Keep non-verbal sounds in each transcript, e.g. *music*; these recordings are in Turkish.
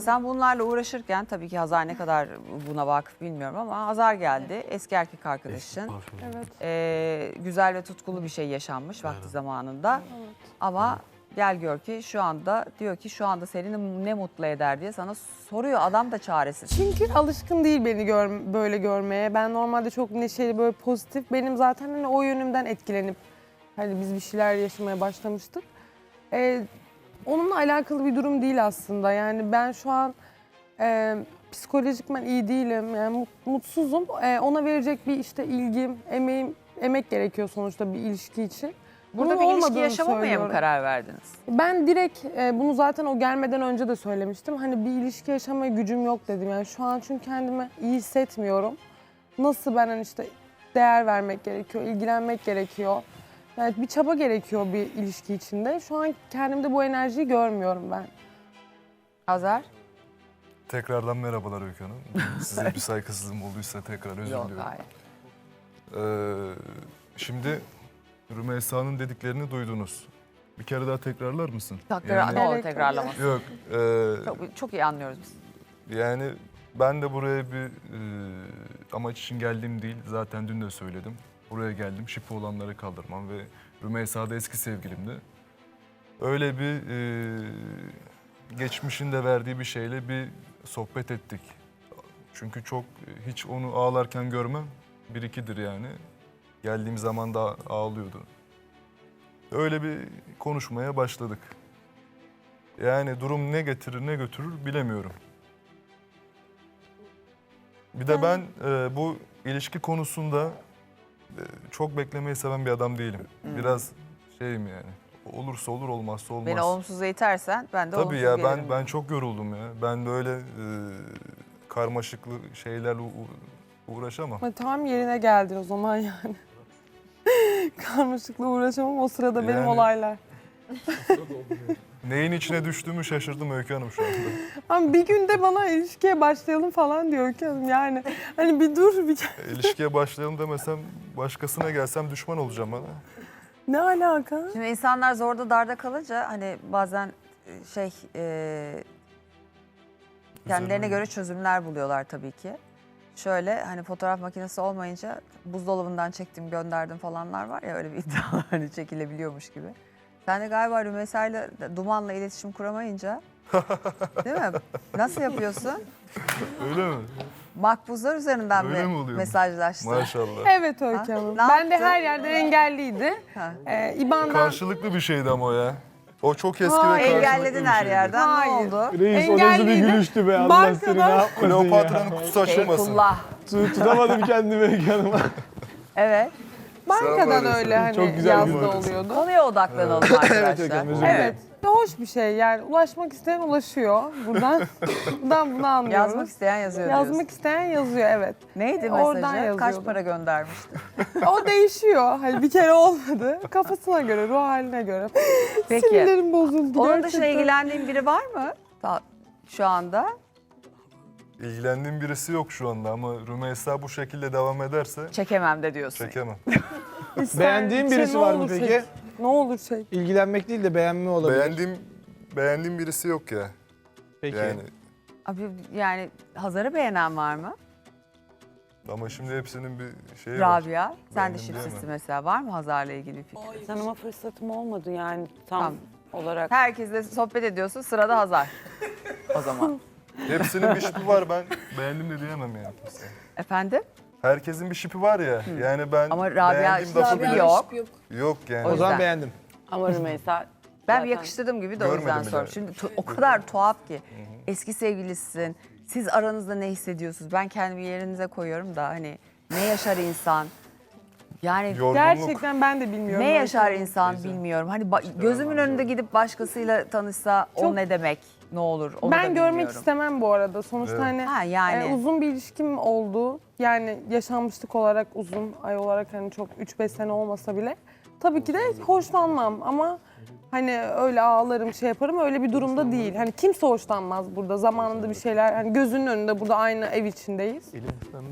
Sen bunlarla uğraşırken tabii ki Hazar ne kadar buna vakıf bilmiyorum ama Hazar geldi. Eski erkek arkadaşın. Evet. Ee, güzel ve tutkulu bir şey yaşanmış vakti zamanında. Ama gel gör ki şu anda diyor ki şu anda seni ne mutlu eder diye sana soruyor. Adam da çaresiz. Çünkü alışkın değil beni gör, böyle görmeye. Ben normalde çok neşeli, böyle pozitif. Benim zaten hani o yönümden etkilenip hani biz bir şeyler yaşamaya başlamıştık. Ee, onunla alakalı bir durum değil aslında. Yani ben şu an e, psikolojikmen iyi değilim. Yani mut- mutsuzum. Ee, ona verecek bir işte ilgim, emeğim, emek gerekiyor sonuçta bir ilişki için. Burada Bunun bir ilişki yaşamamaya mı karar verdiniz? Ben direkt e, bunu zaten o gelmeden önce de söylemiştim. Hani bir ilişki yaşamaya gücüm yok dedim. Yani şu an çünkü kendimi iyi hissetmiyorum. Nasıl ben hani işte değer vermek gerekiyor, ilgilenmek gerekiyor. Yani bir çaba gerekiyor bir ilişki içinde. Şu an kendimde bu enerjiyi görmüyorum ben. Hazar? Tekrardan merhabalar Öykü Hanım. *laughs* Size bir saygısızlığım olduysa tekrar özür Yok diliyorum. hayır. Ee, şimdi Rümeysa'nın dediklerini duydunuz. Bir kere daha tekrarlar mısın? Tekrar, Yani- olur Evet, tekrarlaması. Yok. e, Çok, çok iyi anlıyoruz biz. yani ben de buraya bir e, amaç için geldiğim değil. Zaten dün de söyledim. Buraya geldim. Şipi olanları kaldırmam ve Rümeysa da eski sevgilimdi. Öyle bir e, geçmişin de verdiği bir şeyle bir sohbet ettik. Çünkü çok hiç onu ağlarken görmem. Bir ikidir yani. Geldiğim zaman da ağlıyordu. Öyle bir konuşmaya başladık. Yani durum ne getirir ne götürür bilemiyorum. Bir de ben e, bu ilişki konusunda çok beklemeyi seven bir adam değilim. Biraz şeyim yani. Olursa olur olmazsa olmaz. Beni olumsuza itersen ben de Tabii olumsuz ya gelirim. ben ben çok yoruldum ya. Ben böyle e, karmaşıklı şeylerle uğraşamam. Ama tam yerine geldin o zaman yani. *laughs* Karmaşıkla uğraşamam o sırada benim Yani- olaylar. *laughs* Neyin içine düştüğümü şaşırdım Öykü Hanım şu anda. *laughs* Ama bir günde bana ilişkiye başlayalım falan diyor ki hanım yani. Hani bir dur bir İlişkiye başlayalım demesem başkasına gelsem düşman olacağım bana. ne alaka? Şimdi insanlar zorda darda kalınca hani bazen e, şey e, kendilerine göre çözümler buluyorlar tabii ki. Şöyle hani fotoğraf makinesi olmayınca buzdolabından çektim gönderdim falanlar var ya öyle bir iddia hani çekilebiliyormuş gibi. Sen de galiba Rümeysa'yla Duman'la iletişim kuramayınca *laughs* değil mi? Nasıl yapıyorsun? Öyle mi? Makbuzlar üzerinden Öyle mi mi oluyor? mesajlaştın? Maşallah. Evet Öykü Ha? Hanım. Ne Ben de yaptın? her yerden engelliydi. Ha. Ee, İban'dan Karşılıklı bir şeydi ama o ya. O çok eski Hayır. ve karşılıklı Engelledin bir her şeydi. yerden Hayır. ne oldu? Reis o nasıl bir Engelliydi. gülüştü be Allah seni ne Bankadan- yapmasın ya. Kleopatra'nın kutusu açılmasın. Eyvallah. Tu- Tutamadım kendimi Öykü. Evet. Bankadan öyle hani Çok güzel yazda bir- oluyordu. Konuya odaklanalım *laughs* arkadaşlar. Evet, özür dilerim. Evet. Hoş bir şey yani ulaşmak isteyen ulaşıyor. Buradan *laughs* buradan bunu anlıyoruz. Yazmak isteyen yazıyor diyorsun. Yazmak isteyen yazıyor evet. Neydi Oradan mesajı? Kaç para göndermiştin? O değişiyor. Hani bir kere olmadı. Kafasına göre, ruh haline göre. Peki. Sinirlerim bozuldu Onun gerçekten. dışında ilgilendiğin biri var mı? Ta- Şu anda. İlgilendiğim birisi yok şu anda ama Rümeysa bu şekilde devam ederse Çekemem de diyorsun. çekemem. *laughs* Beğendiğin birisi var mı peki? çek. Ne olur şey. İlgilenmek değil de beğenme olabilir. Beğendiğim beğendiğim birisi yok ya. Peki. Yani Abi yani Hazar'ı beğenen var mı? ama şimdi hepsinin bir şeyi var. Rabia. Sen de Beğendim diyemem. mesela. Var mı Hazar'la ilgili bir fikrin? Tanıma fırsatım olmadı yani tam Tamam. olarak. Herkesle sohbet ediyorsun. Sırada Hazar. O *laughs* zaman. Hepsinin bir şipi var ben beğendim de diyemem yani. kimseye. Efendim? Herkesin bir şipi var ya. Yani ben Ama Rabia beğendiğim lafı bile yok. yok yani. O zaman beğendim. Ama Rümeysa Ben zaten- bir yakıştırdığım gibi de o Görmedim yüzden bile. sordum. Şimdi tu- o kadar tuhaf ki. Eski sevgilisisin. Siz aranızda ne hissediyorsunuz? Ben kendimi yerinize koyuyorum da hani ne yaşar insan? Yani Yorgunluk. Gerçekten ben de bilmiyorum. ne yaşar insan bilmiyorum. Hani ba- gözümün önünde gidip başkasıyla tanışsa o Çok- ne demek? Ne olur? Onu da Ben görmek bilmiyorum. istemem bu arada. Sonuçta Evet. hani Ha yani. e, uzun bir ilişkim oldu. Yani yaşanmışlık olarak uzun, ay olarak hani çok 3-5 sene olmasa bile. Tabii ki de hoşlanmam ama hani öyle ağlarım şey yaparım öyle bir durumda değil. Hani kimse hoşlanmaz burada. Zamanında bir şeyler hani gözünün önünde burada aynı ev içindeyiz.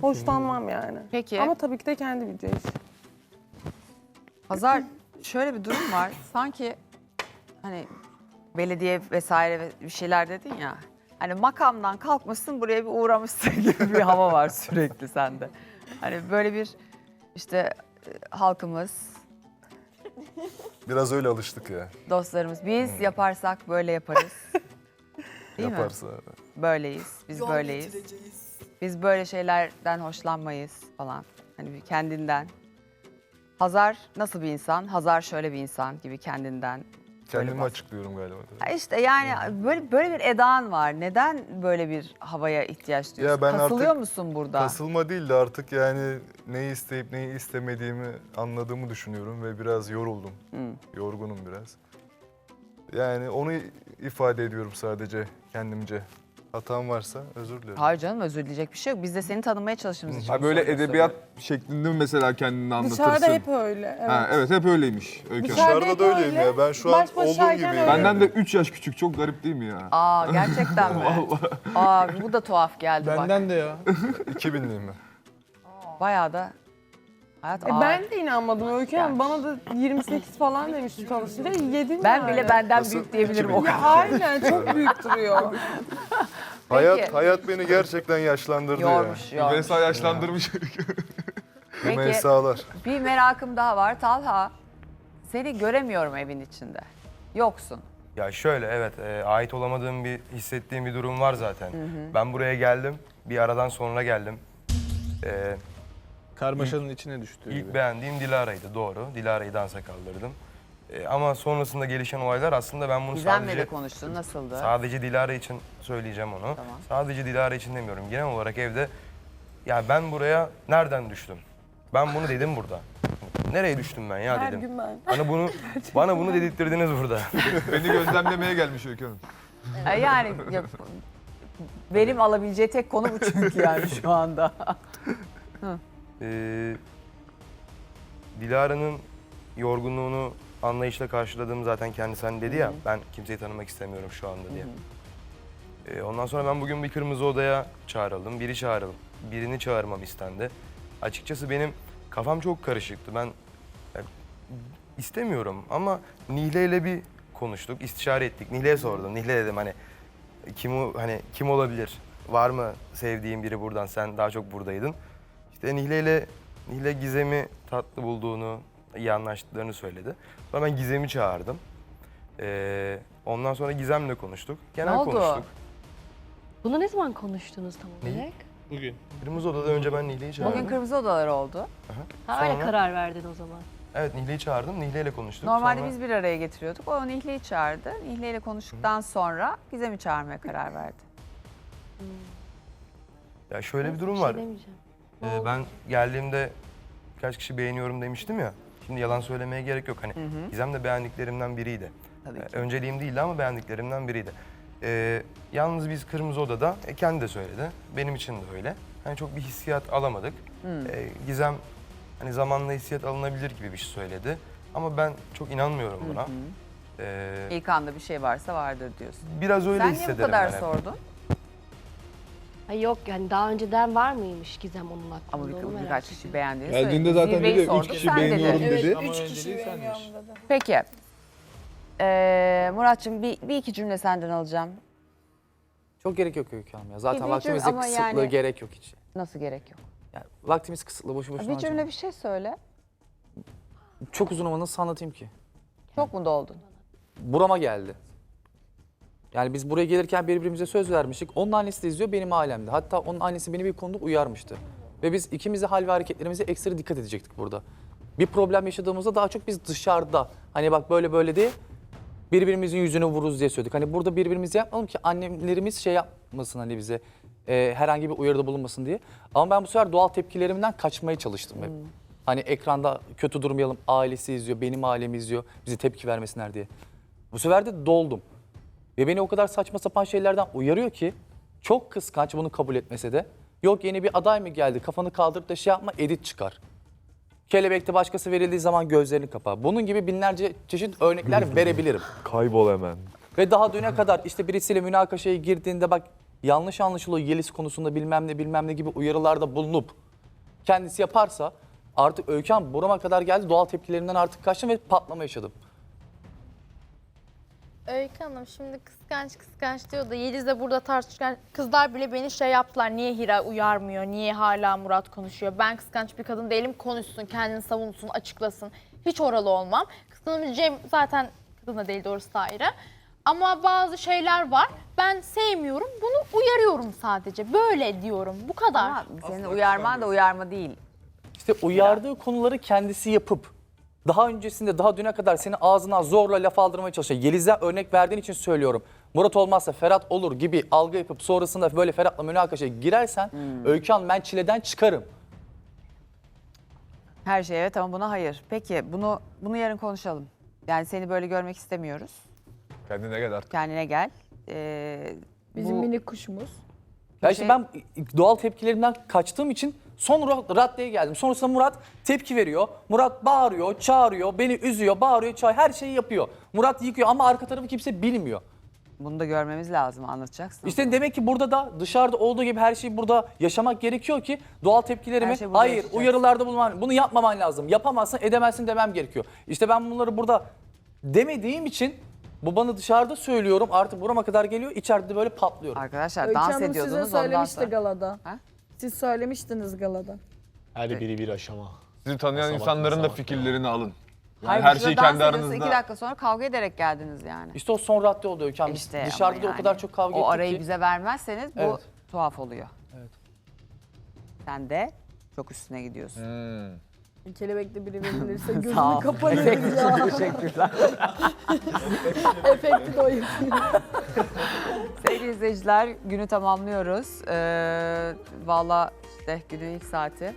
Hoşlanmam yani. Peki. Ama tabii ki de kendi bileceği iş. Hazar şöyle bir durum var. Sanki hani belediye vesaire ve bir şeyler dedin ya. hani makamdan kalkmışsın buraya bir uğramışsın *laughs* gibi bir hava var sürekli sende. Hani böyle bir işte e, halkımız, Biraz öyle alıştık ya. dostlarımız biz yaparsak böyle yaparız. *laughs* Değil mi? Yaparsa. Böyleyiz, biz böyleyiz. Biz böyle şeylerden hoşlanmayız falan. Hani bir kendinden. Hazar nasıl bir insan? Hazar şöyle bir insan gibi kendinden. Kendimi bas- açıklıyorum galiba. Ha işte yani böyle böyle bir edan var. Neden böyle bir havaya ihtiyaç duyuyorsun? ben Kasılıyor artık musun burada? Kasılma değil de artık yani neyi isteyip neyi istemediğimi anladığımı düşünüyorum ve biraz yoruldum. Yorgunum biraz. Yani onu ifade ediyorum sadece kendimce. Hatam varsa özür dilerim. Hayır canım özür dileyecek bir şey yok. Biz de seni tanımaya çalıştığımız için. Ha böyle edebiyat şeklinde mi mesela kendini anlatırsın? Dışarıda hep öyle. Evet. Ha, evet hep öyleymiş Öykü Hanım. Dışarıda da öyleyim öyle. ya. Ben şu an Baş olduğum başayken gibiyim. öyle. Benden de 3 yaş küçük çok garip değil mi ya? Aa gerçekten *laughs* mi? Aa bu da tuhaf geldi bak. Benden de ya. *laughs* 2000'liyim ben. Bayağı da hayat E ağır. ben de inanmadım Öykü Hanım. Bana da 28 falan demişti tanışınca. Yedim Ben yani. bile benden Nasıl? büyük diyebilirim o 2000. kadar. Aynen çok büyük duruyor. *laughs* Hayat hayat beni gerçekten yaşlandırdı Yormuş, yormuş. Rümeysa yaşlandırmış. ya. *laughs* Peki bir merakım daha var. Talha, seni göremiyorum evin içinde. Yoksun. Ya şöyle evet e, ait olamadığım bir hissettiğim bir durum var zaten. Ben buraya geldim. Bir aradan sonra geldim. E, Karmaşanın içine düştüğü gibi. ilk beğendiğim Dilara'ydı doğru. Dilara'yı dansa kaldırdım. E, ama sonrasında gelişen olaylar aslında ben bunu Gizem'le sadece de konuştun. Nasıldı? sadece Dilara için söyleyeceğim onu. Tamam. Sadece Dilara için demiyorum. Genel olarak evde ya ben buraya nereden düştüm? Ben bunu dedim burada. Nereye düştüm ben ya Her dedim. gün ben. Bana bunu *laughs* bana bunu dedirttirdiniz burada. *laughs* Beni gözlemlemeye gelmiş Öykü Hanım. E, Yani ya, verim alabileceği tek konu bu çünkü yani şu anda. *laughs* Ee, Dilara'nın yorgunluğunu anlayışla karşıladığım zaten kendisi hani dedi ya ben kimseyi tanımak istemiyorum şu anda diye. Ee, ondan sonra ben bugün bir kırmızı odaya çağrıldım. Biri çağrıldım. Birini çağırmam istendi. Açıkçası benim kafam çok karışıktı. Ben e, istemiyorum ama Nihle ile bir konuştuk, istişare ettik. Nihle'ye sordum. Nihle dedim hani kim hani kim olabilir? Var mı sevdiğin biri buradan? Sen daha çok buradaydın. İşte Nihle ile Nihle Gizem'i tatlı bulduğunu, iyi anlaştıklarını söyledi. Sonra ben Gizem'i çağırdım. Ee, ondan sonra Gizem'le konuştuk. Genel oldu? konuştuk. Bunu ne zaman konuştunuz tam Neyi? olarak? Bugün. Kırmızı Oda'da önce ben Nihle'yi çağırdım. Bugün kırmızı odalar oldu. Ha öyle Sonra- karar verdin o zaman. Evet Nihle'yi çağırdım. Nihle ile konuştuk. Normalde Sonra- biz bir araya getiriyorduk. O Nihle'yi çağırdı. Nihle ile konuştuktan sonra Gizem'i çağırmaya karar verdi. Ya şöyle bir durum şey var. demeyeceğim. Ee, ben geldiğimde birkaç kişi beğeniyorum demiştim ya. Şimdi yalan söylemeye gerek yok. Hani Gizem de beğendiklerimden biriydi. Tabii Ee, ki. önceliğim değildi ama beğendiklerimden biriydi. Ee, yalnız biz Kırmızı Oda'da, e, kendi de söyledi. Benim için de öyle. Hani çok bir hissiyat alamadık. Ee, Gizem hani zamanla hissiyat alınabilir gibi bir şey söyledi. Ama ben çok inanmıyorum buna. Ee, İlk anda bir şey varsa vardır diyorsun. biraz öyle Sen niye bu hissederim kadar ben hep. sordun? Ay yok yani daha önceden var mıymış Gizem onun aklında? Ama onu bir, merak birkaç ettim. kişi beğendiğini Geldiğinde söyledi. zaten Zirveyi dedi, üç sorduk, kişi sen beğeniyorum dedi. Ama önceliği senmiş. Peki. Ee, Muratçım bir, bir iki cümle senden alacağım. Çok gerek yok Öykü Hanım ya. Zaten bir vaktimizde ama kısıtlı yani- gerek yok hiç. Nasıl gerek yok? Yani vaktimiz kısıtlı boşu boşuna Bir cümle harcamayın. bir şey söyle. Çok uzun ama nasıl anlatayım ki? Çok mu doldun? Burama geldi. Yani biz buraya gelirken birbirimize söz vermiştik. Onun annesi de izliyor benim ailemde. Hatta onun annesi beni bir konuda uyarmıştı. Ve biz ikimiz de hal ve hareketlerimize ekstra dikkat edecektik burada. Bir problem yaşadığımızda daha çok biz dışarıda hani bak böyle böyle diye birbirimizin yüzünü vururuz diye söyledik. Hani burada birbirimizi yapmayalım ki annemlerimiz şey yapmasın hani bize e, herhangi bir uyarıda bulunmasın diye. Ama ben bu sefer doğal tepkilerimden kaçmaya çalıştım hep. Hani ekranda kötü durmayalım, ailesi izliyor, benim ailem izliyor, bize tepki vermesinler diye. Bu sefer de doldum. Ve beni o kadar saçma sapan şeylerden uyarıyor ki çok kıskanç bunu kabul etmese de. Yok yeni bir aday mı geldi kafanı kaldırıp da şey yapma edit çıkar. Kelebekte başkası verildiği zaman gözlerini kapa. Bunun gibi binlerce çeşit örnekler *laughs* verebilirim. Kaybol hemen. Ve daha düne kadar işte birisiyle münakaşaya girdiğinde bak yanlış anlaşılıyor Yeliz konusunda bilmem ne bilmem ne gibi uyarılarda bulunup kendisi yaparsa artık Öykü burama kadar geldi doğal tepkilerimden artık kaçtım ve patlama yaşadım. Öykü Hanım şimdi kıskanç kıskanç diyor da Yeliz de burada tartışırken kızlar bile beni şey yaptılar. Niye Hira uyarmıyor? Niye hala Murat konuşuyor? Ben kıskanç bir kadın değilim. Konuşsun, kendini savunsun, açıklasın. Hiç oralı olmam. Kıskanabileceğim zaten kadın da değil doğrusu da ayrı. Ama bazı şeyler var. Ben sevmiyorum. Bunu uyarıyorum sadece. Böyle diyorum. Bu kadar. Ama senin uyarman da uyarma değil. İşte uyardığı konuları kendisi yapıp daha öncesinde daha düne kadar seni ağzına zorla laf aldırmaya çalışıyor. Yeliz'e örnek verdiğin için söylüyorum. Murat olmazsa Ferhat olur gibi algı yapıp sonrasında böyle Ferhat'la münakaşaya girersen Öykü Hanım ben çileden çıkarım. Her şey evet ama buna hayır. Peki bunu bunu yarın konuşalım. Yani seni böyle görmek istemiyoruz. Kendine gel artık. Kendine gel. Ee, Bizim bu- minik kuşumuz. Ya işte ben doğal tepkilerimden kaçtığım için son ra- raddeye geldim. Sonrasında Murat tepki veriyor. Murat bağırıyor, çağırıyor, beni üzüyor, bağırıyor, çağırıyor, her şeyi yapıyor. Murat yıkıyor ama arka tarafı kimse bilmiyor. Bunu da görmemiz lazım anlatacaksın. İşte demek ki burada da dışarıda olduğu gibi her şeyi burada yaşamak gerekiyor ki doğal tepkilerimi Her burada hayır uyarılarda bulunman bunu yapmaman lazım. Yapamazsın edemezsin demem gerekiyor. İşte ben bunları burada demediğim için bu bana dışarıda söylüyorum artık burama kadar geliyor içeride de böyle patlıyorum. Arkadaşlar Öykü dans Hanım size ediyordunuz ondan söylemişti sonra. galada. Ha? Siz söylemiştiniz galada. Her biri bir aşama. Sizi tanıyan Basamak insanların da basamak fikirlerini alın. Yani Hayır, her şeyi dans kendi aranızda... iki dakika sonra kavga ederek geldiniz yani. İşte o son radde oldu Öykü Hanım. İşte Dışarıda da o yani kadar çok kavga O ettik arayı ki. bize vermezseniz bu Evet. tuhaf oluyor. Evet. Sen de çok üstüne gidiyorsun. Hmm. Kelebekli biri *laughs* verilirse gözümü kapanır ya. Teşekkürler. *laughs* Efekti de o Sevgili izleyiciler günü tamamlıyoruz. Ee, Valla işte günün ilk saati.